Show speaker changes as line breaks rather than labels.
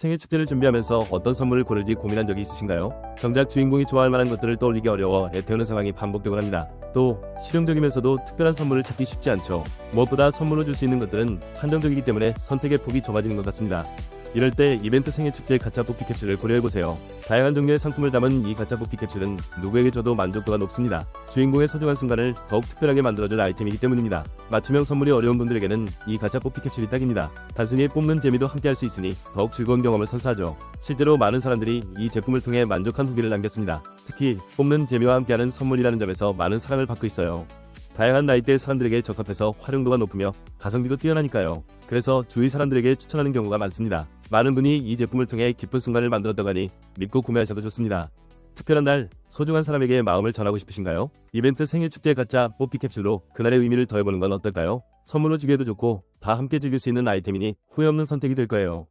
생일 축제를 준비하면서 어떤 선물을 고를지 고민한 적이 있으신가요? 정작 주인공이 좋아할 만한 것들을 떠올리기 어려워 애태우는 상황이 반복되곤 합니다. 또 실용적이면서도 특별한 선물을 찾기 쉽지 않죠. 무엇보다 선물로 줄 수 있는 것들은 한정적이기 때문에 선택의 폭이 좁아지는 것 같습니다. 이럴 때 이벤트 생일 축제 가짜 뽑기 캡슐을 고려해보세요. 다양한 종류의 상품을 담은 이 가짜 뽑기 캡슐은 누구에게 줘도 만족도가 높습니다. 주인공의 소중한 순간을 더욱 특별하게 만들어줄 아이템이기 때문입니다. 맞춤형 선물이 어려운 분들에게는 이 가짜 뽑기 캡슐이 딱입니다. 단순히 뽑는 재미도 함께할 수 있으니 더욱 즐거운 경험을 선사하죠. 실제로 많은 사람들이 이 제품을 통해 만족한 후기를 남겼습니다. 특히 뽑는 재미와 함께하는 선물이라는 점에서 많은 사랑을 받고 있어요. 다양한 나이대의 사람들에게 적합해서 활용도가 높으며 가성비도 뛰어나니까요. 그래서 주위 사람들에게 추천하는 경우가 많습니다. 많은 분이 이 제품을 통해 기쁜 순간을 만들었다고 하니 믿고 구매하셔도 좋습니다. 특별한 날, 소중한 사람에게 마음을 전하고 싶으신가요? 이벤트 생일 축제 가짜 뽑기 캡슐로 그날의 의미를 더해보는 건 어떨까요? 선물로 주기에도 좋고 다 함께 즐길 수 있는 아이템이니 후회 없는 선택이 될 거예요.